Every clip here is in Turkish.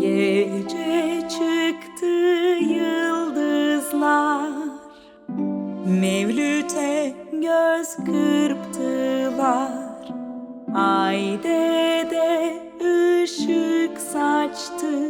Gece çıktı yıldızlar. Mevlüt'e göz kırptılar. Ay de ışık saçtı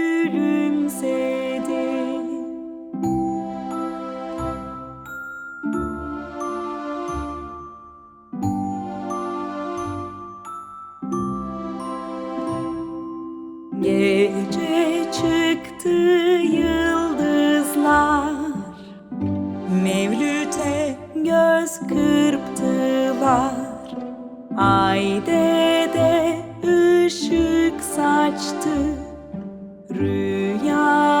çıktı yıldızlar. Mevlüt'e göz kırptılar. Ay de ışık saçtı. Rüyanı